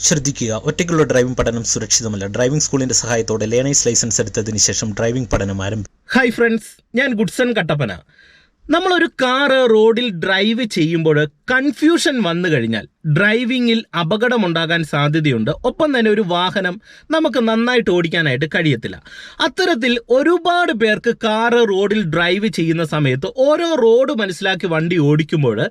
ശ്രദ്ധിക്കുക. ഒറ്റയ്ക്കുള്ള ഡ്രൈവിംഗ് പഠനം സുരക്ഷിതമല്ല. ഡ്രൈവിംഗ് സ്കൂളിന്റെ സഹായത്തോടെ ലേണേഴ്സ് ലൈസൻസ് എടുത്തതിന് ശേഷം ഡ്രൈവിംഗ് പഠനം ആരംഭിക്കും ഹായ് ഫ്രണ്ട്സ് ഞാൻ ഗുഡ്സൺ കട്ടപ്പന. നമ്മളൊരു കാറ് റോഡിൽ ഡ്രൈവ് ചെയ്യുമ്പോൾ കൺഫ്യൂഷൻ വന്നു കഴിഞ്ഞാൽ ഡ്രൈവിങ്ങിൽ അപകടമുണ്ടാകാൻ സാധ്യതയുണ്ട്. ഒപ്പം തന്നെ ഒരു വാഹനം നമുക്ക് നന്നായിട്ട് ഓടിക്കാനായിട്ട് കഴിയത്തില്ല. അത്തരത്തിൽ ഒരുപാട് പേർക്ക് കാറ് റോഡിൽ ഡ്രൈവ് ചെയ്യുന്ന സമയത്ത് ഓരോ റോഡ് മനസ്സിലാക്കി വണ്ടി ഓടിക്കുമ്പോൾ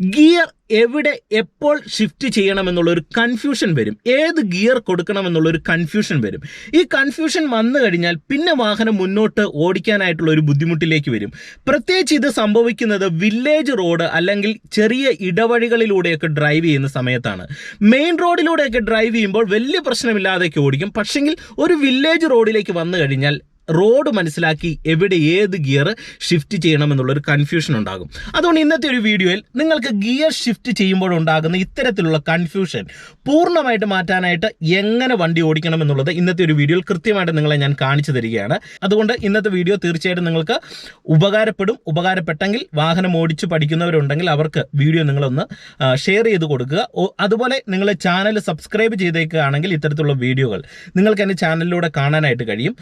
ഗിയർ എവിടെ എപ്പോൾ ഷിഫ്റ്റ് ചെയ്യണമെന്നുള്ളൊരു കൺഫ്യൂഷൻ വരും. ഏത് ഗിയർ കൊടുക്കണമെന്നുള്ളൊരു കൺഫ്യൂഷൻ വരും. ഈ കൺഫ്യൂഷൻ വന്നു കഴിഞ്ഞാൽ പിന്നെ വാഹനം മുന്നോട്ട് ഓടിക്കാനായിട്ടുള്ള ഒരു ബുദ്ധിമുട്ടിലേക്ക് വരും. പ്രത്യേകിച്ച് ഇത് സംഭവിക്കുന്നത് വില്ലേജ് റോഡ് അല്ലെങ്കിൽ ചെറിയ ഇടവഴികളിലൂടെയൊക്കെ ഡ്രൈവ് ചെയ്യുന്ന സമയത്താണ്. മെയിൻ റോഡിലൂടെയൊക്കെ ഡ്രൈവ് ചെയ്യുമ്പോൾ വലിയ പ്രശ്നമില്ലാതെയൊക്കെ ഓടിക്കും. പക്ഷെങ്കിൽ ഒരു വില്ലേജ് റോഡിലേക്ക് വന്നു കഴിഞ്ഞാൽ റോഡ് മനസ്സിലാക്കി എവിടെ ഏത് ഗിയർ ഷിഫ്റ്റ് ചെയ്യണം ചെയ്യണമെന്നുള്ളൊരു കൺഫ്യൂഷൻ ഉണ്ടാകും. അതുകൊണ്ട് ഇന്നത്തെ ഒരു വീഡിയോയിൽ നിങ്ങൾക്ക് ഗിയർ ഷിഫ്റ്റ് ചെയ്യുമ്പോഴുണ്ടാകുന്ന ഇത്തരത്തിലുള്ള കൺഫ്യൂഷൻ പൂർണമായിട്ട് മാറ്റാനായിട്ട് എങ്ങനെ വണ്ടി ഓടിക്കണം എന്നുള്ളത് ഇന്നത്തെ ഒരു വീഡിയോയിൽ കൃത്യമായിട്ട് നിങ്ങളെ ഞാൻ കാണിച്ചു തരികയാണ്. അതുകൊണ്ട് ഇന്നത്തെ വീഡിയോ തീർച്ചയായിട്ടും നിങ്ങൾക്ക് ഉപകാരപ്പെടും. ഉപകാരപ്പെട്ടെങ്കിൽ വാഹനം ഓടിച്ച് പഠിക്കുന്നവരുണ്ടെങ്കിൽ അവർക്ക് വീഡിയോ നിങ്ങളൊന്ന് ഷെയർ ചെയ്ത് കൊടുക്കുക. അതുപോലെ നിങ്ങൾ ചാനൽ സബ്സ്ക്രൈബ് ചെയ്തേക്കുകയാണെങ്കിൽ ഇത്തരത്തിലുള്ള വീഡിയോകൾ നിങ്ങൾക്ക് എന്റെ ചാനലിലൂടെ കാണാനായിട്ട് കഴിയും.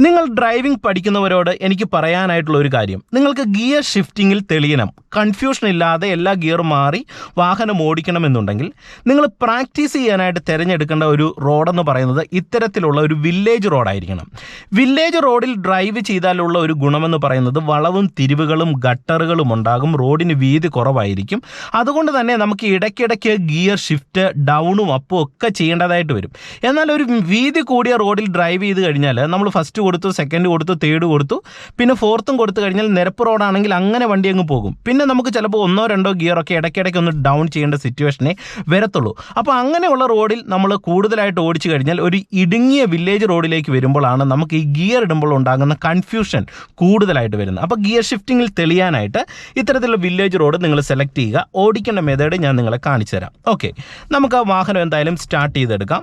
നിങ്ങൾ ഡ്രൈവിംഗ് പഠിക്കുന്നവരോട് എനിക്ക് പറയാനായിട്ടുള്ള ഒരു കാര്യം. നിങ്ങൾക്ക് ഗിയർ ഷിഫ്റ്റിങ്ങിൽ തെളിയണം. കൺഫ്യൂഷൻ ഇല്ലാതെ എല്ലാ ഗിയറും മാറി വാഹനം ഓടിക്കണമെന്നുണ്ടെങ്കിൽ നിങ്ങൾ പ്രാക്ടീസ് ചെയ്യാനായിട്ട് തിരഞ്ഞെടുക്കേണ്ട ഒരു റോഡെന്ന് പറയുന്നത് ഇത്തരത്തിലുള്ള ഒരു വില്ലേജ് റോഡായിരിക്കണം വില്ലേജ് റോഡിൽ ഡ്രൈവ് ചെയ്താലുള്ള ഒരു ഗുണമെന്ന് പറയുന്നത് വളവും തിരിവുകളും ഗട്ടറുകളും ഉണ്ടാകും. റോഡിന് വീതി കുറവായിരിക്കും. അതുകൊണ്ട് തന്നെ നമുക്ക് ഇടയ്ക്കിടയ്ക്ക് ഗിയർ ഷിഫ്റ്റ് ഡൗണും അപ്പും ഒക്കെ ചെയ്യേണ്ടതായിട്ട് വരും. എന്നാൽ ഒരു വീതി കൂടിയ റോഡിൽ ഡ്രൈവ് ചെയ്ത് കഴിഞ്ഞാൽ നമ്മൾ ഫസ്റ്റ് കൊടുത്തു സെക്കൻഡ് കൊടുത്തു തേർഡ് കൊടുത്തു. പിന്നെ ഫോർത്തും കൊടുത്തു കഴിഞ്ഞാൽ നിരപ്പ് റോഡാണെങ്കിൽ അങ്ങനെ വണ്ടി അങ്ങ് പോകും. പിന്നെ നമുക്ക് ചിലപ്പോൾ ഒന്നോ രണ്ടോ ഗിയറൊക്കെ ഇടയ്ക്കിടയ്ക്ക് ഒന്ന് ഡൗൺ ചെയ്യേണ്ട സിറ്റുവേഷനെ വരത്തുള്ളൂ. അപ്പോൾ അങ്ങനെയുള്ള റോഡിൽ നമ്മൾ കൂടുതലായിട്ട് ഓടിച്ചു കഴിഞ്ഞാൽ ഒരു ഇടുങ്ങിയ വില്ലേജ് റോഡിലേക്ക് വരുമ്പോഴാണ് നമുക്ക് ഈ ഗിയർ ഇടുമ്പോൾ ഉണ്ടാകുന്ന കൺഫ്യൂഷൻ കൂടുതലായിട്ട് വരുന്നത്. അപ്പോൾ ഗിയർ ഷിഫ്റ്റിങ്ങിൽ തെളിയാനായിട്ട് ഇത്തരത്തിലുള്ള വില്ലേജ് റോഡ് നിങ്ങൾ സെലക്ട് ചെയ്യുക. ഓടിക്കേണ്ട മെത്തേഡ് ഞാൻ നിങ്ങളെ കാണിച്ചു തരാം. ഓക്കെ നമുക്ക് ആ വാഹനം എന്തായാലും സ്റ്റാർട്ട് ചെയ്തെടുക്കാം.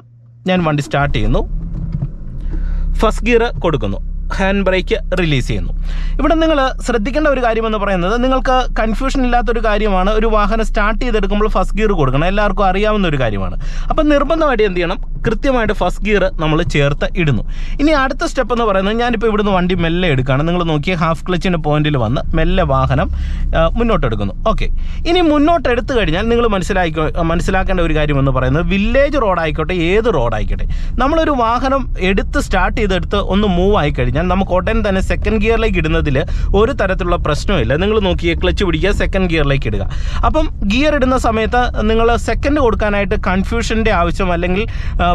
ഞാൻ വണ്ടി സ്റ്റാർട്ട് ചെയ്യുന്നു. ഫസ്റ്റ് ഗിയർ കൊടുക്കുന്നു. ഹാൻഡ് ബ്രേക്ക് റിലീസ് ചെയ്യുന്നു. ഇവിടെ നിങ്ങൾ ശ്രദ്ധിക്കേണ്ട ഒരു കാര്യമെന്ന് പറയുന്നത് നിങ്ങൾക്ക് കൺഫ്യൂഷൻ ഇല്ലാത്തൊരു കാര്യമാണ്. ഒരു വാഹനം സ്റ്റാർട്ട് ചെയ്തെടുക്കുമ്പോൾ ഫസ്റ്റ് ഗിയർ കൊടുക്കണം. എല്ലാവർക്കും അറിയാവുന്ന ഒരു കാര്യമാണ്. അപ്പം നിർബന്ധമായിട്ട് എന്ത് ചെയ്യണം? കൃത്യമായിട്ട് ഫസ്റ്റ് ഗിയർ നമ്മൾ ചേർത്ത് ഇടുന്നു. ഇനി അടുത്ത സ്റ്റെപ്പ് എന്ന് പറയുന്നത് ഞാനിപ്പോൾ ഇവിടുന്ന് വണ്ടി മെല്ലെ എടുക്കുകയാണ്. നിങ്ങൾ നോക്കിയ ഹാഫ് ക്ലച്ചിന്റെ പോയിന്റിൽ വന്ന് മെല്ലെ വാഹനം മുന്നോട്ടെടുക്കുന്നു. ഓക്കെ ഇനി മുന്നോട്ട് എടുത്തു കഴിഞ്ഞാൽ നിങ്ങൾ മനസ്സിലാക്കി മനസ്സിലാക്കേണ്ട ഒരു കാര്യം എന്ന് പറയുന്നത് വില്ലേജ് റോഡായിക്കോട്ടെ ഏത് റോഡായിക്കോട്ടെ നമ്മളൊരു വാഹനം എടുത്ത് സ്റ്റാർട്ട് ചെയ്തെടുത്ത് ഒന്ന് മൂവ് ആയി കഴിഞ്ഞാൽ നമുക്ക് ഉടൻ തന്നെ സെക്കൻഡ് ഗിയറിലേക്ക് ഇടുന്നതിൽ ഒരു തരത്തിലുള്ള പ്രശ്നമില്ല നിങ്ങൾ നോക്കിയേ ക്ലച്ച് പിടിക്കുക സെക്കൻഡ് ഗിയറിലേക്ക് ഇടുക. അപ്പം ഗിയർ ഇടുന്ന സമയത്ത് നിങ്ങൾ സെക്കൻഡ് കൊടുക്കാനായിട്ട് കൺഫ്യൂഷന്റെ ആവശ്യം അല്ലെങ്കിൽ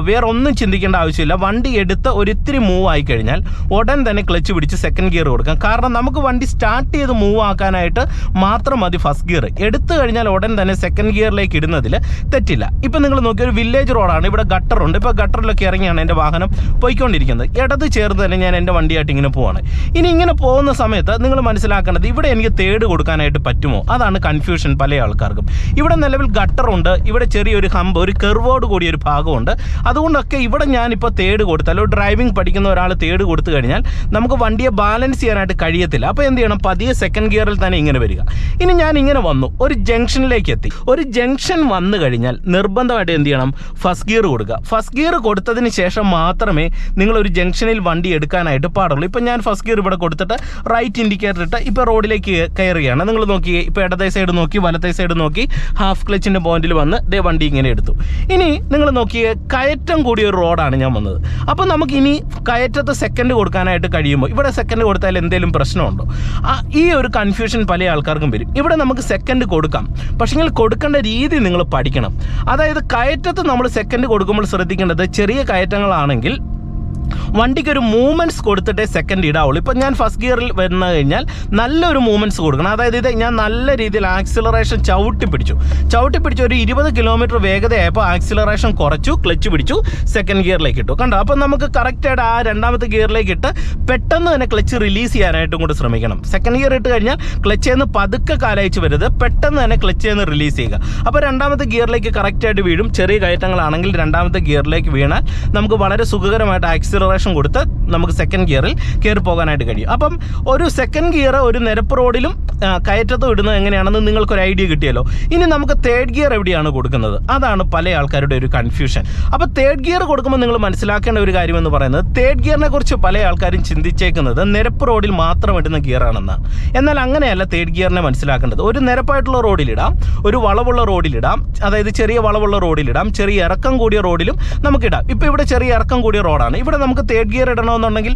വേറെ ഒന്നും ചിന്തിക്കേണ്ട ആവശ്യമില്ല. വണ്ടി എടുത്ത് ഒരിത്തിരി മൂവ് ആയി കഴിഞ്ഞാൽ ഉടൻ തന്നെ ക്ലച്ച് പിടിച്ച് സെക്കൻഡ് ഗിയർ കൊടുക്കാം. കാരണം നമുക്ക് വണ്ടി സ്റ്റാർട്ട് ചെയ്ത് മൂവ് ആക്കാനായിട്ട് മാത്രം മതി ഫസ്റ്റ് ഗിയർ എടുത്തു കഴിഞ്ഞാൽ ഉടൻ തന്നെ സെക്കൻഡ് ഗിയറിലേക്ക് ഇടുന്നതിൽ തെറ്റില്ല. ഇപ്പം നിങ്ങൾ നോക്കിയ ഒരു വില്ലേജ് റോഡാണ് ഇവിടെ ഗട്ടറുണ്ട് ഇപ്പോൾ ഗട്ടറിലൊക്കെ ഇറങ്ങിയാണ് എന്റെ വാഹനം പോയിക്കൊണ്ടിരിക്കുന്നത്. ഇടത് ചേർന്ന് തന്നെ ഞാൻ എന്റെ വണ്ടിയായിട്ട് ഇങ്ങനെ പോവാണ്. ഇനി ഇങ്ങനെ പോകുന്ന സമയത്ത് നിങ്ങൾ മനസ്സിലാക്കേണ്ടത് ഇവിടെ എനിക്ക് തേട് കൊടുക്കാനായിട്ട് പറ്റുമോ? അതാണ് കൺഫ്യൂഷൻ പല ആൾക്കാർക്കും. ഇവിടെ നിലവിൽ ഗട്ടറുണ്ട് ഇവിടെ ചെറിയൊരു ഹമ്പ് ഒരു കെർവോട് കൂടിയ ഒരു ഭാഗമുണ്ട്. അതുകൊണ്ടൊക്കെ ഇവിടെ ഞാനിപ്പോൾ തേട് കൊടുത്താൽ അല്ലെങ്കിൽ ഡ്രൈവിംഗ് പഠിക്കുന്ന ഒരാൾ തേട് കൊടുത്തു കഴിഞ്ഞാൽ നമുക്ക് വണ്ടിയെ ബാലൻസ് ചെയ്യാനായിട്ട് കഴിയത്തില്ല. അപ്പോൾ എന്ത് ചെയ്യണം? പതിയെ സെക്കൻഡ് ഗിയറിൽ തന്നെ ഇങ്ങനെ വരിക. ഇനി ഞാൻ ഇങ്ങനെ വന്നു. ഒരു ജംഗ്ഷനിലേക്ക് എത്തി. ഒരു ജംഗ്ഷൻ വന്നു കഴിഞ്ഞാൽ നിർബന്ധമായിട്ട് എന്ത് ചെയ്യണം? ഫസ്റ്റ് ഗിയർ കൊടുക്കുക. ഫസ്റ്റ് ഗിയർ കൊടുത്തതിന് ശേഷം മാത്രമേ നിങ്ങൾ ഒരു ജംഗ്ഷനിൽ വണ്ടി എടുക്കാനായിട്ട് പാടുള്ളൂ. ഇപ്പം ഞാൻ ഫസ്റ്റ് ഗിയർ ഇവിടെ കൊടുത്തിട്ട് റൈറ്റ് ഇൻഡിക്കേറ്റർ ഇട്ട് ഇപ്പോൾ റോഡിലേക്ക് കയറുകയാണ്. നിങ്ങൾ നോക്കി ഇപ്പോൾ ഇടത്തെ സൈഡ് നോക്കി വലത്തെ സൈഡ് നോക്കി ഹാഫ് ക്ലച്ചിന്റെ പോയിന്റിൽ വന്ന് ദേ വണ്ടി ഇങ്ങനെ എടുത്തു. ഇനി നിങ്ങൾ നോക്കിയേ കയറ്റം കൂടിയ ഒരു റോഡാണ് ഞാൻ വന്നത്. അപ്പോൾ നമുക്ക് ഇനി കയറ്റത്ത് സെക്കൻഡ് കൊടുക്കാനായിട്ട് കഴിയുമ്പോൾ ഇവിടെ സെക്കൻഡ് കൊടുത്താൽ എന്തെങ്കിലും പ്രശ്നമുണ്ടോ? ആ, ഈ ഒരു കൺഫ്യൂഷൻ പല ആൾക്കാർക്കും വരും. ഇവിടെ നമുക്ക് സെക്കൻഡ് കൊടുക്കാം. പക്ഷെങ്കിൽ കൊടുക്കേണ്ട രീതി നിങ്ങൾ പഠിക്കണം. അതായത് കയറ്റത്ത് നമ്മൾ സെക്കൻഡ് കൊടുക്കുമ്പോൾ ശ്രദ്ധിക്കേണ്ടത് ചെറിയ കയറ്റങ്ങളാണെങ്കിൽ വണ്ടിക്ക് ഒരു മൂവ്മെന്റ്സ് കൊടുത്തിട്ടേ സെക്കൻഡ് ഇടാവുള്ളൂ. ഇപ്പം ഞാൻ ഫസ്റ്റ് ഗിയറിൽ വന്നു കഴിഞ്ഞാൽ നല്ലൊരു മൂവ്മെന്റ്സ് കൊടുക്കണം. അതായത് ഇത് ഞാൻ നല്ല രീതിയിൽ ആക്സിലറേഷൻ ചവിട്ടി പിടിച്ചു. ചവിട്ടി പിടിച്ചു ഒരു ഇരുപത് കിലോമീറ്റർ വേഗതയായപ്പോൾ ആക്സിലറേഷൻ കുറച്ചു ക്ലച്ച് പിടിച്ചു സെക്കൻഡ് ഗിയറിലേക്ക് ഇട്ടു. കണ്ടോ? അപ്പം നമുക്ക് കറക്റ്റായിട്ട് ആ രണ്ടാമത്തെ ഗിയറിലേക്ക് ഇട്ട് പെട്ടെന്ന് തന്നെ ക്ലച്ച് റിലീസ് ചെയ്യാനായിട്ടും കൂടി ശ്രമിക്കണം. സെക്കൻഡ് ഗിയർ ഇട്ട് കഴിഞ്ഞാൽ ക്ലച്ച് നിന്ന് പതുക്കെ കാലയച്ച് വരുത് പെട്ടെന്ന് തന്നെ ക്ലച്ച് നിന്ന് റിലീസ് ചെയ്യുക. അപ്പോൾ രണ്ടാമത്തെ ഗിയറിലേക്ക് കറക്റ്റായിട്ട് വീഴും. ചെറിയ കയറ്റങ്ങളാണെങ്കിൽ രണ്ടാമത്തെ ഗിയറിലേക്ക് വീണാൽ നമുക്ക് വളരെ സുഖകരമായിട്ട് ആക്സിലറേഷൻ ആക്സിലറേഷൻ കൊടുത്ത് നമുക്ക് സെക്കൻഡ് ഗിയറിൽ കയറി പോകാനായിട്ട് കഴിയും. അപ്പം ഒരു സെക്കൻഡ് ഗിയർ ഒരു നിരപ്പ് റോഡിലും കയറ്റത്തും ഇടുന്നത് എങ്ങനെയാണെന്ന് നിങ്ങൾക്കൊരു ഐഡിയ കിട്ടിയല്ലോ. ഇനി നമുക്ക് തേർഡ് ഗിയർ എവിടെയാണ് കൊടുക്കുന്നത്? അതാണ് പല ആൾക്കാരുടെ ഒരു കൺഫ്യൂഷൻ അപ്പോൾ തേർഡ് ഗിയർ കൊടുക്കുമ്പോൾ നിങ്ങൾ മനസ്സിലാക്കേണ്ട ഒരു കാര്യമെന്ന് പറയുന്നത് തേർഡ് ഗിയറിനെ കുറിച്ച് പല ആൾക്കാരും ചിന്തിച്ചേക്കുന്നത് നിരപ്പ് റോഡിൽ മാത്രം ഇടുന്ന ഗിയറാണെന്ന് എന്നാൽ അങ്ങനെയല്ല തേർഡ് ഗിയറിനെ മനസ്സിലാക്കേണ്ടത്. ഒരു നിരപ്പായിട്ടുള്ള റോഡിലിടാം ഒരു വളവുള്ള റോഡിലിടാം അതായത് ചെറിയ വളവുള്ള റോഡിലിടാം ചെറിയ ഇറക്കം കൂടിയ റോഡിലും നമുക്കിടാം ഇപ്പോൾ ഇവിടെ ചെറിയ ഇറക്കം കൂടിയ റോഡാണ്. ഇവിടെ നമുക്ക് തേർഡ് ഗിയർ ഇടണമെന്നുണ്ടെങ്കിൽ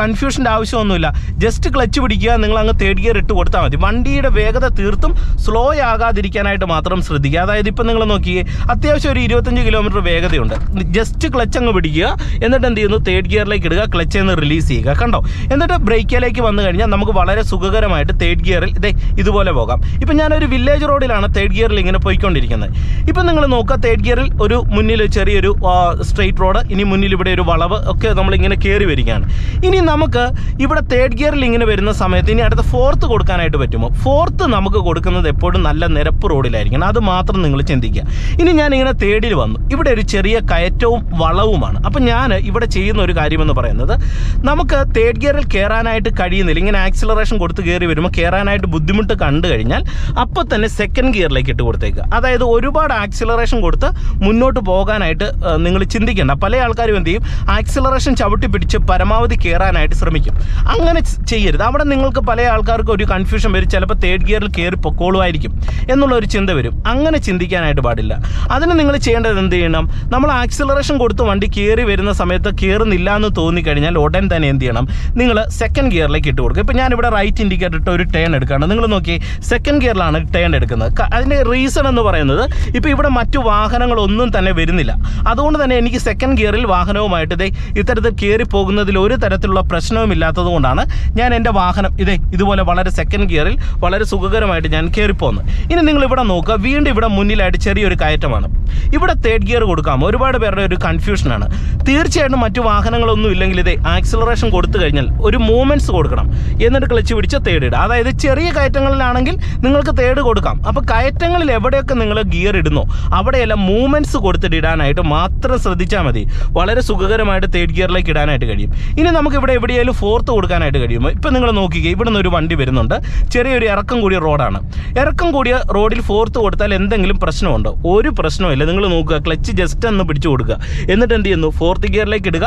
കൺഫ്യൂഷന്റെ ആവശ്യമൊന്നുമില്ല. ജസ്റ്റ് ക്ലച്ച് പിടിക്കുക നിങ്ങൾ അങ്ങ് തേർഡ് ഗിയർ ഇട്ട് കൊടുത്താൽ മതി. വണ്ടിയുടെ വേഗത തീർത്തും സ്ലോ ആകാതിരിക്കാനായിട്ട് മാത്രം ശ്രദ്ധിക്കുക. അതായത് ഇപ്പം നിങ്ങൾ നോക്കിയേ അത്യാവശ്യം ഒരു ഇരുപത്തഞ്ച് കിലോമീറ്റർ വേഗതയുണ്ട്. ജസ്റ്റ് ക്ലച്ച് അങ്ങ് പിടിക്കുക. എന്നിട്ട് എന്ത് ചെയ്യുന്നു? തേർഡ് ഗിയറിലേക്ക് ഇടുക ക്ലച്ച് നിന്ന് റിലീസ് ചെയ്യുക. കണ്ടോ? എന്നിട്ട് ബ്രേക്കിലേക്ക് വന്നു കഴിഞ്ഞാൽ നമുക്ക് വളരെ സുഖകരമായിട്ട് തേർഡ് ഗിയറിൽ ഇതേ ഇതുപോലെ പോകാം. ഇപ്പം ഞാനൊരു വില്ലേജ് റോഡിലാണ് തേർഡ് ഗിയറിൽ ഇങ്ങനെ പോയിക്കൊണ്ടിരിക്കുന്നത്. ഇപ്പം നിങ്ങൾ നോക്കുക തേർഡ് ഗിയറിൽ ഒരു മുന്നിൽ ചെറിയൊരു സ്ട്രെയിറ്റ് റോഡ് ഇനി മുന്നിൽ ഇവിടെ ഒരു വളവ് ഒക്കെ നമ്മളിങ്ങനെ കയറി വരികയാണ്. ഇനി നമുക്ക് ഇവിടെ തേർഡ് ഗിയറിൽ ഇങ്ങനെ വരുന്ന സമയത്ത് ഇനി അടുത്ത ഫോർത്ത് കൊടുക്കാനായിട്ട് പറ്റുമോ? ഫോർത്ത് നമുക്ക് കൊടുക്കുന്നത് എപ്പോഴും നല്ല നിരപ്പ് റോഡിലായിരിക്കണം. അത് മാത്രം നിങ്ങൾ ചിന്തിക്കുക. ഇനി ഞാൻ ഇങ്ങനെ തേർഡിൽ വന്നു. ഇവിടെ ഒരു ചെറിയ കയറ്റവും വളവുമാണ്. അപ്പം ഞാൻ ഇവിടെ ചെയ്യുന്ന ഒരു കാര്യമെന്ന് പറയുന്നത് നമുക്ക് തേർഡ് ഗിയറിൽ കയറാനായിട്ട് കഴിയുന്നില്ല. ഇങ്ങനെ ആക്സിലറേഷൻ കൊടുത്ത് കയറി വരുമ്പോൾ കയറാനായിട്ട് ബുദ്ധിമുട്ട് കണ്ടു കഴിഞ്ഞാൽ അപ്പോൾ തന്നെ സെക്കൻഡ് ഗിയറിലേക്ക് ഇട്ട് കൊടുത്തേക്കുക. അതായത് ഒരുപാട് ആക്സിലറേഷൻ കൊടുത്ത് മുന്നോട്ട് പോകാനായിട്ട് നിങ്ങൾ ചിന്തിക്കേണ്ട. പല ആൾക്കാരും എന്ത് ചെയ്യും? ആക്സിലറേഷൻ ചവിട്ടി പിടിച്ച് പരമാവധി കയറാനായിട്ട് ശ്രമിക്കും. അങ്ങനെ ചെയ്യരുത്. അവിടെ നിങ്ങൾക്ക് പല ആൾക്കാർക്കും ഒരു കൺഫ്യൂഷൻ വരും. ചിലപ്പോൾ തേർഡ് ഗിയറിൽ കയറി പൊക്കോളുമായിരിക്കും എന്നുള്ള ഒരു ചിന്ത വരും. അങ്ങനെ ചിന്തിക്കാനായിട്ട് പാടില്ല. അതിന് നിങ്ങൾ ചെയ്യേണ്ടത് എന്ത് ചെയ്യണം? നമ്മൾ ആക്സിലറേഷൻ കൊടുത്ത് വണ്ടി കയറി വരുന്ന സമയത്ത് കയറുന്നില്ല എന്ന് തോന്നിക്കഴിഞ്ഞാൽ ഉടൻ തന്നെ എന്ത് ചെയ്യണം? നിങ്ങൾ സെക്കൻഡ് ഗിയറിലേക്ക് ഇട്ട് കൊടുക്കുക. ഇപ്പോൾ ഞാനിവിടെ റൈറ്റ് ഇൻഡിക്കേറ്റർ ഇട്ട് ഒരു ടേൺ എടുക്കുകയാണ്. നിങ്ങൾ നോക്കി സെക്കൻഡ് ഗിയറിലാണ് ടേൺ എടുക്കുന്നത്. അതിന്റെ റീസൺ എന്ന് പറയുന്നത് ഇപ്പോൾ ഇവിടെ മറ്റു വാഹനങ്ങളൊന്നും തന്നെ വരുന്നില്ല. അതുകൊണ്ട് തന്നെ എനിക്ക് സെക്കൻഡ് ഗിയറിൽ വാഹനവുമായിട്ട് ഇതേ ഇത്തരത്തിൽ കയറി പോകുന്നതിൽ ഒരു തരത്തിലുള്ള പ്രശ്നവും ഇല്ലാത്തത് കൊണ്ടാണ് ഞാൻ എന്റെ വാഹനം ഇതേ ഇതുപോലെ വളരെ സെക്കൻഡ് ഗിയറിൽ വളരെ സുഖകരമായിട്ട് ഞാൻ കയറിപ്പോകുന്നത് ഇനി നിങ്ങൾ ഇവിടെ നോക്കുക വീണ്ടും ഇവിടെ മുന്നിലായിട്ട് ചെറിയൊരു കയറ്റമാണ്. ഇവിടെ തേർഡ് ഗിയർ കൊടുക്കാം. ഒരുപാട് പേരുടെ ഒരു കൺഫ്യൂഷനാണ് തീർച്ചയായിട്ടും മറ്റു വാഹനങ്ങളൊന്നും ഇല്ലെങ്കിൽ ഇതേ ആക്സിലറേഷൻ കൊടുത്തു കഴിഞ്ഞാൽ ഒരു മൂവ്മെന്റ്സ് കൊടുക്കണം. എന്നിട്ട് ക്ലച്ച് പിടിച്ച് തേർഡ് ഇടുക. അതായത് ചെറിയ കയറ്റങ്ങളിലാണെങ്കിൽ നിങ്ങൾക്ക് തേർഡ് കൊടുക്കാം. അപ്പോൾ കയറ്റങ്ങളിൽ എവിടെയൊക്കെ നിങ്ങൾ ഗിയർ ഇടുന്നോ അവിടെയെല്ലാം മൂവ്മെന്റ്സ് കൊടുത്തിട്ട് ഇടാനായിട്ട് മാത്രം ശ്രദ്ധിച്ചാൽ മതി. വളരെ സുഖകരമായിട്ട് തേർഡ് ഗിയറിലേക്ക് ഇടാനായിട്ട് കഴിയും. ഇനി നമുക്ക് ഇവിടെ എവിടെയെങ്കിലും ഫോർത്ത് കൊടുക്കാനായിട്ട് കഴിയുമ്പോൾ ഇപ്പം നിങ്ങൾ നോക്കിക്കുക ഇവിടെ നിന്ന് ഒരു വണ്ടി വരുന്നുണ്ട്. ചെറിയൊരു ഇറക്കം കൂടിയ റോഡാണ്. ഇറക്കം കൂടിയ റോഡിൽ ഫോർത്ത് കൊടുത്താൽ എന്തെങ്കിലും പ്രശ്നമുണ്ടോ? ഒരു പ്രശ്നമില്ല നിങ്ങൾ നോക്കുക ക്ലച്ച് ജസ്റ്റ് ഒന്ന് പിടിച്ചു കൊടുക്കുക. എന്നിട്ട് എന്ത് ചെയ്യുന്നു? ഫോർത്ത് ഗിയറിലേക്ക് ഇടുക.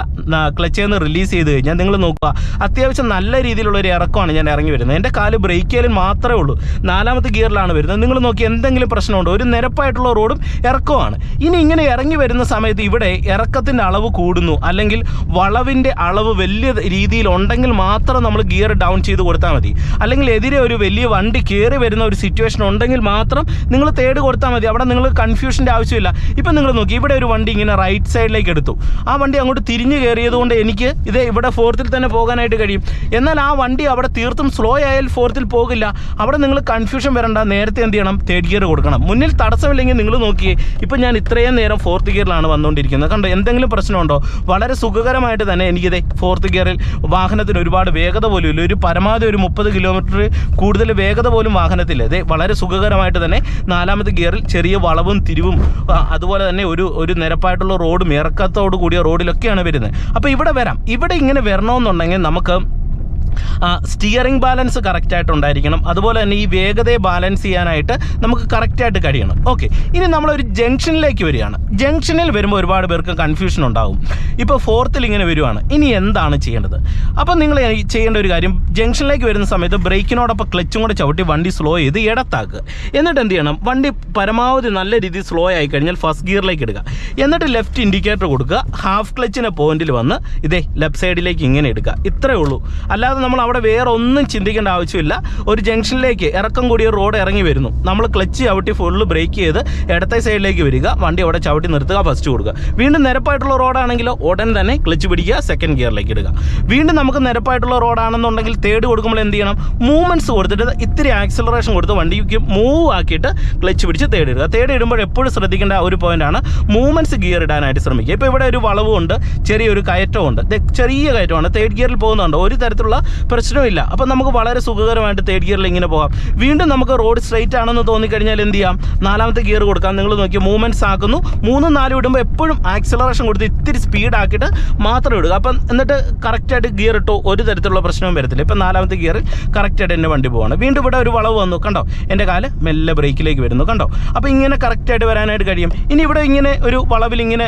ക്ലച്ചിൽ നിന്ന് റിലീസ് ചെയ്ത് കഴിഞ്ഞാൽ നിങ്ങൾ നോക്കുക അത്യാവശ്യം നല്ല രീതിയിലുള്ള ഒരു ഇറക്കമാണ് ഞാൻ ഇറങ്ങി വരുന്നത്. എന്റെ കാൽ ബ്രേക്ക് ചെയ്യാൻ മാത്രമേ ഉള്ളൂ. നാലാമത്തെ ഗിയറിലാണ് വരുന്നത്. നിങ്ങൾ നോക്കി എന്തെങ്കിലും പ്രശ്നമുണ്ടോ? ഒരു നിരപ്പായിട്ടുള്ള റോഡും ഇറക്കമാണ് ഇനി ഇങ്ങനെ ഇറങ്ങി വരുന്ന സമയത്ത് ഇവിടെ ഇറക്കത്തിന്റെ അളവ് കൂടുന്നു. അല്ലെങ്കിൽ വളവിന്റെ അളവ് വലിയ രീതിയിൽ ഉണ്ടെങ്കിൽ മാത്രം നമ്മൾ ഗിയർ ഡൗൺ ചെയ്ത് കൊടുത്താൽ മതി. അല്ലെങ്കിൽ എതിരെ ഒരു വലിയ വണ്ടി കയറി വരുന്ന ഒരു സിറ്റുവേഷൻ ഉണ്ടെങ്കിൽ മാത്രം നിങ്ങൾ തേട് കൊടുത്താൽ മതി. അവിടെ നിങ്ങൾ കൺഫ്യൂഷന്റെ ആവശ്യമില്ല. ഇപ്പം നിങ്ങൾ നോക്കി ഇവിടെ ഒരു വണ്ടി ഇങ്ങനെ റൈറ്റ് സൈഡിലേക്ക് എടുത്തു. ആ വണ്ടി അങ്ങോട്ട് തിരിഞ്ഞു കയറിയത് കൊണ്ട് എനിക്ക് ഇത് ഇവിടെ ഫോർത്തിൽ തന്നെ പോകാനായിട്ട് കഴിയും. എന്നാൽ ആ വണ്ടി അവിടെ തീർത്തും സ്ലോ ആയാൽ ഫോർത്തിൽ പോകില്ല. അവിടെ നിങ്ങൾ കൺഫ്യൂഷൻ വരണ്ട. നേരത്തെ എന്ത് ചെയ്യണം? തേർഡ് ഗിയർ കൊടുക്കണം. മുന്നിൽ തടസ്സമില്ലെങ്കിൽ നിങ്ങൾ നോക്കിയേ ഇപ്പം ഞാൻ ഇത്രയും നേരം ഫോർത്ത് ഗിയറിലാണ് വന്നുകൊണ്ടിരിക്കുന്നത്. കണ്ടോ എന്തെങ്കിലും പ്രശ്നമുണ്ടോ? വളരെ സുഖകരമായിട്ട് തന്നെ എനിക്കിത് ഫോർത്ത് ഗിയറിൽ വാഹനത്തിന് ഒരുപാട് വേഗത പോലും ഇല്ല. ഒരു പരമാവധി ഒരു മുപ്പത് കിലോമീറ്റർ കൂടുതൽ വേഗത പോലും വാഹനത്തില്ല. ഇത് വളരെ സുഖകരമായിട്ട് തന്നെ നാലാമത്തെ ഗിയറിൽ ചെറിയ വളവും തിരിവും അതുപോലെ തന്നെ ഒരു ഒരു നിരപ്പായിട്ടുള്ള റോഡും ഇറക്കത്തോടു കൂടിയ റോഡിലൊക്കെയാണ് വരുന്നത്. അപ്പോൾ ഇവിടെ വരാം. ഇവിടെ ഇങ്ങനെ വരണമെന്നുണ്ടെങ്കിൽ നമുക്ക് സ്റ്റിയറിംഗ് ബാലൻസ് കറക്റ്റായിട്ട് ഉണ്ടായിരിക്കണം. അതുപോലെ തന്നെ ഈ വേഗതയെ ബാലൻസ് ചെയ്യാനായിട്ട് നമുക്ക് കറക്റ്റായിട്ട് കഴിയണം. ഓക്കെ ഇനി നമ്മളൊരു ജംഗ്ഷനിലേക്ക് വരികയാണ്. ജംഗ്ഷനിൽ വരുമ്പോൾ ഒരുപാട് പേർക്ക് കൺഫ്യൂഷൻ ഉണ്ടാകും ഇപ്പോൾ ഫോർത്തിൽ ഇങ്ങനെ വരുവാണ്. ഇനി എന്താണ് ചെയ്യേണ്ടത്? അപ്പോൾ നിങ്ങൾ ചെയ്യേണ്ട ഒരു കാര്യം ജംഗ്ഷനിലേക്ക് വരുന്ന സമയത്ത് ബ്രേക്കിനോടൊപ്പം ക്ലച്ചും കൂടെ ചവിട്ടി വണ്ടി സ്ലോ ചെയ്ത് ഇടത്താക്കുക എന്നിട്ട് എന്ത് ചെയ്യണം? വണ്ടി പരമാവധി നല്ല രീതിയിൽ സ്ലോ ആയി കഴിഞ്ഞാൽ ഫസ്റ്റ് ഗിയറിലേക്ക് ഇടുക. എന്നിട്ട് ലെഫ്റ്റ് ഇൻഡിക്കേറ്റർ കൊടുക്കുക. ഹാഫ് ക്ലച്ചിന്റെ പോയിന്റിൽ വന്ന് ഇതേ ലെഫ്റ്റ് സൈഡിലേക്ക് ഇങ്ങനെ എടുക്കുക ഇത്രയേ ഉള്ളൂ. അല്ലാതെ നമ്മൾ അവിടെ വേറെ ഒന്നും ചിന്തിക്കേണ്ട ആവശ്യമില്ല. ഒരു ജംഗ്ഷനിലേക്ക് ഇറക്കം കൂടിയ റോഡ് ഇറങ്ങി വരുന്നു. നമ്മൾ ക്ലച്ച് ചവിട്ടി ഫുള്ള് ബ്രേക്ക് ചെയ്ത് ഇടത്തെ സൈഡിലേക്ക് വരിക. വണ്ടി അവിടെ ചവിട്ടി നിർത്തുക ഫസ്റ്റ് കൊടുക്കുക. വീണ്ടും നിരപ്പായിട്ടുള്ള റോഡാണെങ്കിൽ ഉടൻ തന്നെ ക്ലച്ച് പിടിക്കുക സെക്കൻഡ് ഗിയറിലേക്ക് ഇടുക. വീണ്ടും നമുക്ക് നിരപ്പായിട്ടുള്ള റോഡാണെന്നുണ്ടെങ്കിൽ തേർഡ് കൊടുക്കുമ്പോൾ എന്ത് ചെയ്യണം? മൂവ്മെന്റ്സ് കൊടുത്തിട്ട് ഇത്തിരി ആക്സിലറേഷൻ കൊടുത്ത് വണ്ടിക്ക് മൂവ് ആക്കിയിട്ട് ക്ലച്ച് പിടിച്ച് തേർഡ് ഇടുക. തേർഡ് ഇടുമ്പോൾ എപ്പോഴും ശ്രദ്ധിക്കേണ്ട ഒരു പോയിന്റാണ് മൂവ്മെന്റ്സ് ഗിയർ ഇടാനായിട്ട് ശ്രമിക്കുക. ഇപ്പോൾ ഇവിടെ ഒരു വളവുണ്ട് ചെറിയൊരു കയറ്റമുണ്ട് ചെറിയ കയറ്റമാണ്. തേർഡ് ഗിയറിൽ പോകുന്നുണ്ട്. ഒരു തരത്തിലുള്ള പ്രശ്നമില്ല അപ്പം നമുക്ക് വളരെ സുഖകരമായിട്ട് തേർഡ് ഗിയറിൽ ഇങ്ങനെ പോകാം. വീണ്ടും നമുക്ക് റോഡ് സ്ട്രെയിറ്റ് ആണെന്ന് തോന്നിക്കഴിഞ്ഞാൽ എന്ത് ചെയ്യാം? നാലാമത്തെ ഗിയർ കൊടുക്കാം. നിങ്ങൾ നോക്കി മൂവ്മെന്റ്സ് ആക്കുന്നു. മൂന്നും നാലും ഇടുമ്പോൾ എപ്പോഴും ആക്സിലറേഷൻ കൊടുത്ത് ഇത്തിരി സ്പീഡാക്കിയിട്ട് മാത്രം ഇടുക. അപ്പം എന്നിട്ട് കറക്റ്റായിട്ട് ഗിയർ ഇട്ടോ ഒരു തരത്തിലുള്ള പ്രശ്നവും വരത്തില്ല. ഇപ്പം നാലാമത്തെ ഗിയറിൽ കറക്റ്റായിട്ട് എന്റെ വണ്ടി പോവാണ്. വീണ്ടും ഇവിടെ ഒരു വളവ് വന്നു. കണ്ടോ? എന്റെ കാൽ മെല്ലെ ബ്രേക്കിലേക്ക് വരുന്നു. കണ്ടോ? അപ്പോൾ ഇങ്ങനെ കറക്റ്റായിട്ട് വരാനായിട്ട് കഴിയും. ഇനി ഇവിടെ ഇങ്ങനെ ഒരു വളവിൽ ഇങ്ങനെ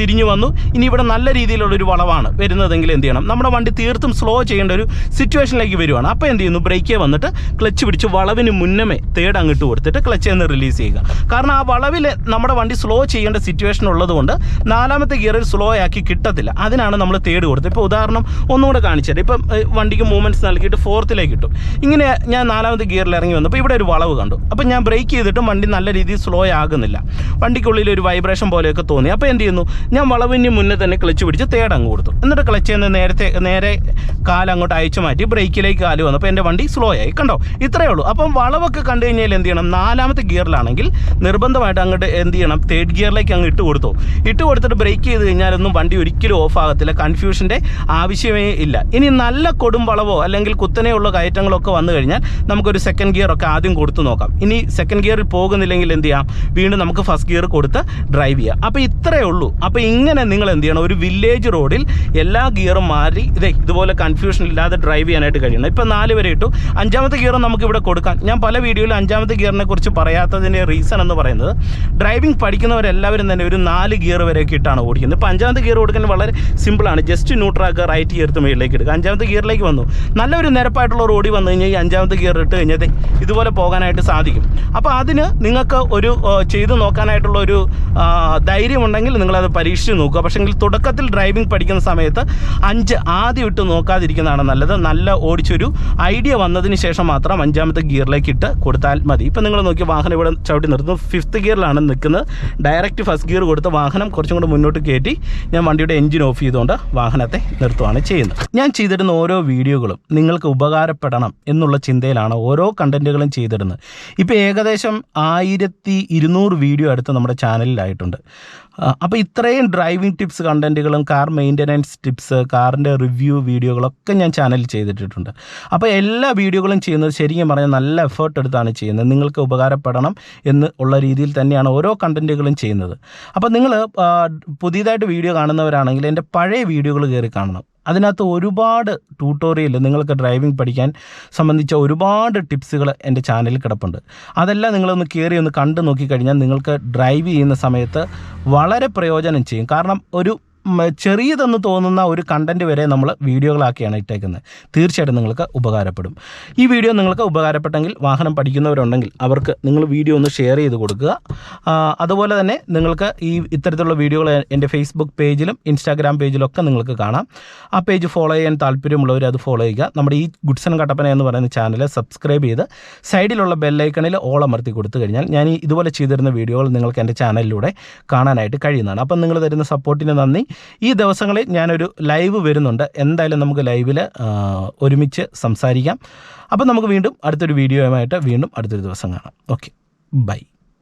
തിരിഞ്ഞു വന്നു. ഇനി ഇവിടെ നല്ല രീതിയിലുള്ള ഒരു വളവാണ് വരുന്നതെങ്കിൽ എന്ത് ചെയ്യണം? നമ്മുടെ വണ്ടി തീർത്തും സ്ലോ ചെയ്യേണ്ട ഒരു സിറ്റുവേഷനിലേക്ക് വരുവാണ്. അപ്പോൾ എന്ത് ചെയ്യുന്നു? ബ്രേക്കേ വന്നിട്ട് ക്ലച്ച് പിടിച്ച് വളവിന് മുന്നമേ തേർഡ് അങ്ങോട്ട് കൊടുത്തിട്ട് ക്ലച്ച് എന്ന് റിലീസ് ചെയ്യുക. കാരണം ആ വളവിൽ നമ്മുടെ വണ്ടി സ്ലോ ചെയ്യേണ്ട സിറ്റുവേഷൻ ഉള്ളതുകൊണ്ട് നാലാമത്തെ ഗിയറിൽ സ്ലോ ആക്കി കിട്ടത്തില്ല. അതിനാണ് നമ്മൾ തേർഡ് കൊടുത്തത്. ഇപ്പോൾ ഉദാഹരണം ഒന്നുകൂടെ കാണിച്ചത് ഇപ്പം വണ്ടിക്ക് മൂവ്മെന്റ്സ് നൽകിയിട്ട് ഫോർത്തിലേക്ക് കിട്ടും ഇങ്ങനെ ഞാൻ നാലാമത്തെ ഗിയറിൽ ഇറങ്ങി വന്നപ്പോൾ ഇവിടെ ഒരു വളവ് കണ്ടു. അപ്പോൾ ഞാൻ ബ്രേക്ക് ചെയ്തിട്ടും വണ്ടി നല്ല രീതിയിൽ സ്ലോ ആകുന്നില്ല. വണ്ടിക്കുള്ളിൽ ഒരു വൈബ്രേഷൻ പോലെയൊക്കെ തോന്നി. അപ്പോൾ എന്ത് ചെയ്യുന്നു? ഞാൻ വളവിന് മുന്നേ തന്നെ ക്ലച്ച് പിടിച്ച് തേർഡ് അങ്ങ് കൊടുത്തു. എന്നിട്ട് ക്ലച്ച് ചെയ്യുന്ന നേരത്തെ നേരെ കാലങ്ങോട്ട് അയച്ചു മാറ്റി ബ്രേക്കിലേക്ക് കാൽ വന്നു അപ്പോൾ എന്റെ വണ്ടി സ്ലോ ആയി. കണ്ടോ? ഇത്രയേ ഉള്ളൂ. അപ്പം വളവൊക്കെ കണ്ടു കഴിഞ്ഞാൽ എന്ത് ചെയ്യണം? നാലാമത്തെ ഗിയറിലാണെങ്കിൽ നിർബന്ധമായിട്ട് അങ്ങോട്ട് എന്ത് ചെയ്യണം? തേർഡ് ഗിയറിലേക്ക് അങ്ങ് ഇട്ട് കൊടുത്തു. ഇട്ട് കൊടുത്തിട്ട് ബ്രേക്ക് ചെയ്ത് കഴിഞ്ഞാലൊന്നും വണ്ടി ഒരിക്കലും ഓഫ് ആകത്തില്ല. കൺഫ്യൂഷന്റെ ആവശ്യമേ ഇല്ല. ഇനി നല്ല കൊടും വളവോ അല്ലെങ്കിൽ കുത്തനെയുള്ള കയറ്റങ്ങളൊക്കെ വന്നു കഴിഞ്ഞാൽ നമുക്കൊരു സെക്കൻഡ് ഗിയർ ഒക്കെ ആദ്യം കൊടുത്തു നോക്കാം. ഇനി സെക്കൻഡ് ഗിയറിൽ പോകുന്നില്ലെങ്കിൽ എന്ത് ചെയ്യാം? വീണ്ടും നമുക്ക് ഫസ്റ്റ് ഗിയർ കൊടുത്ത് ഡ്രൈവ് ചെയ്യാം. അപ്പോൾ ഇത്രയേ ഉള്ളൂ. അപ്പോൾ ഇങ്ങനെ നിങ്ങൾ എന്ത് ചെയ്യണം? ഒരു വില്ലേജ് റോഡിൽ എല്ലാ ഗിയറും മാറി ഇതേ ഇതുപോലെ കൺഫ്യൂഷൻ ഇല്ലാതെ ഡ്രൈവ് ചെയ്യാനായിട്ട് കഴിയണം. ഇപ്പോൾ നാല് വരെ ഇട്ടു. അഞ്ചാമത്തെ ഗിയർ നമുക്ക് ഇവിടെ കൊടുക്കാം. ഞാൻ പല വീഡിയോയിലും അഞ്ചാമത്തെ ഗിയറിനെ കുറിച്ച് പറയാത്തതിന്റെ റീസൺ എന്ന് പറയുന്നത് ഡ്രൈവിംഗ് പഠിക്കുന്നവരെല്ലാവരും തന്നെ ഒരു നാല് ഗിയർ വരെയൊക്കെ ഇട്ടാണ് ഓടിക്കുന്നത്. ഇപ്പോൾ അഞ്ചാമത്തെ ഗിയർ കൊടുക്കാൻ വളരെ സിമ്പിളാണ് ജസ്റ്റ് ന്യൂട്രാക്ക് റൈറ്റ് ഗിയർത്ത് മേളിലേക്ക് എടുക്കുക അഞ്ചാമത്തെ ഗിയറിലേക്ക് വന്നു. നല്ലൊരു നിരപ്പായിട്ടുള്ള റോഡി വന്നു കഴിഞ്ഞാൽ ഈ അഞ്ചാമത്തെ ഗിയർ ഇട്ട് കഴിഞ്ഞാൽ ഇതുപോലെ പോകാനായിട്ട് സാധിക്കും. അപ്പോൾ അതിന് നിങ്ങൾക്ക് ഒരു ചെയ്ത് നോക്കാനായിട്ടുള്ള ഒരു ധൈര്യമുണ്ടെങ്കിൽ നിങ്ങളത് പരീക്ഷിച്ച് നോക്കുക. പക്ഷേങ്കിൽ തുടക്കത്തിൽ ഡ്രൈവിംഗ് പഠിക്കുന്ന സമയത്ത് അഞ്ച് ആദ്യം ഇട്ട് നോക്കാതിരിക്കുന്നതാണ് നല്ലത്. നല്ല ഓടിച്ചൊരു ഐഡിയ വന്നതിന് ശേഷം മാത്രം അഞ്ചാമത്തെ ഗിയറിലേക്ക് ഇട്ട് കൊടുത്താൽ മതി. ഇപ്പം നിങ്ങൾ നോക്കി വാഹനം ഇവിടെ ചവിട്ടി നിർത്തുന്നു. ഫിഫ്ത്ത് ഗിയറിലാണ് നിൽക്കുന്നത്. ഡയറക്റ്റ് ഫസ്റ്റ് ഗിയർ കൊടുത്ത് വാഹനം കുറച്ചും കൂടെ മുന്നോട്ട് കയറ്റി ഞാൻ വണ്ടിയുടെ എഞ്ചിൻ ഓഫ് ചെയ്തുകൊണ്ട് വാഹനത്തെ നിർത്തുകയാണ് ചെയ്യുന്നത്. ഞാൻ ചെയ്തിടുന്ന ഓരോ വീഡിയോകളും നിങ്ങൾക്ക് ഉപകാരപ്പെടണം എന്നുള്ള ചിന്തയിലാണ് ഓരോ കണ്ടന്റുകളും ചെയ്തിടുന്നത് ഇപ്പോൾ ഏകദേശം ആയിരത്തി ഇരുന്നൂറ് വീഡിയോ അടുത്ത് നമ്മുടെ ചാനലിലായിട്ടുണ്ട്. അപ്പോൾ ഇത്രയും ഡ്രൈവിംഗ് ടിപ്സ് കണ്ടന്റുകളും കാർ മെയിന്റനൻസ് ടിപ്സ് കാറിന്റെ റിവ്യൂ വീഡിയോകളൊക്കെ ഞാൻ ചാനലിൽ ചെയ്തിട്ടുണ്ട് അപ്പോൾ എല്ലാ വീഡിയോകളും ചെയ്യുന്നത് ശരിക്കും പറഞ്ഞാൽ നല്ല എഫേർട്ട് എടുത്താണ് ചെയ്യുന്നത്. നിങ്ങൾക്ക് ഉപകാരപ്പെടണം എന്ന് ഉള്ള രീതിയിൽ തന്നെയാണ് ഓരോ കണ്ടന്റുകളും ചെയ്യുന്നത്. അപ്പോൾ നിങ്ങൾ പുതിയതായിട്ട് വീഡിയോ കാണുന്നവരാണെങ്കിൽ എന്റെ പഴയ വീഡിയോകൾ കയറി കാണണം. അതിനകത്ത് ഒരുപാട് ട്യൂട്ടോറിയൽ നിങ്ങൾക്ക് ഡ്രൈവിംഗ് പഠിക്കാൻ സംബന്ധിച്ച ഒരുപാട് ടിപ്സുകൾ എന്റെ ചാനലിൽ കിടപ്പുണ്ട്. അതെല്ലാം നിങ്ങളൊന്ന് കയറി ഒന്ന് കണ്ടു നോക്കിക്കഴിഞ്ഞാൽ നിങ്ങൾക്ക് ഡ്രൈവ് ചെയ്യുന്ന സമയത്ത് വളരെ പ്രയോജനം ചെയ്യും. കാരണം ഒരു ചെറിയതെന്ന് തോന്നുന്ന ഒരു കണ്ടന്റ് വരെ നമ്മൾ വീഡിയോകളാക്കിയാണ് ഇട്ടേക്കുന്നത്. തീർച്ചയായിട്ടും നിങ്ങൾക്ക് ഉപകാരപ്പെടും. ഈ വീഡിയോ നിങ്ങൾക്ക് ഉപകാരപ്പെട്ടെങ്കിൽ വാഹനം പഠിക്കുന്നവരുണ്ടെങ്കിൽ അവർക്ക് നിങ്ങൾ വീഡിയോ ഒന്ന് ഷെയർ ചെയ്ത് കൊടുക്കുക. അതുപോലെ തന്നെ നിങ്ങൾക്ക് ഈ ഇത്തരത്തിലുള്ള വീഡിയോകൾ എന്റെ ഫേസ്ബുക്ക് പേജിലും ഇൻസ്റ്റാഗ്രാം ഒക്കെ നിങ്ങൾക്ക് കാണാം. ആ പേജ് ഫോളോ ചെയ്യാൻ താല്പര്യമുള്ളവർ അത് ഫോളോ ചെയ്യുക. നമ്മുടെ ഈ ഗുഡ്സൺ കട്ടപ്പന എന്ന് പറയുന്ന ചാനൽ സബ്സ്ക്രൈബ് ചെയ്ത് സൈഡിലുള്ള ബെല്ലൈക്കണിൽ ഓൾ അമർത്തി കൊടുത്തു കഴിഞ്ഞാൽ ഞാൻ ഇതുപോലെ ചെയ്തിരുന്ന വീഡിയോകൾ നിങ്ങൾക്ക് എന്റെ ചാനലിലൂടെ കാണാനായിട്ട് കഴിയുന്നതാണ്. അപ്പം നിങ്ങൾ തരുന്ന സപ്പോർട്ടിന് നന്ദി. ഈ ദിവസങ്ങളിൽ ഞാനൊരു ലൈവ് വരുന്നുണ്ട്. എന്തായാലും നമുക്ക് ലൈവിൽ ഒരുമിച്ച് സംസാരിക്കാം. അപ്പം നമുക്ക് വീണ്ടും അടുത്തൊരു വീഡിയോയുമായിട്ട് വീണ്ടും അടുത്തൊരു ദിവസം കാണാം. ഓക്കെ. ബൈ.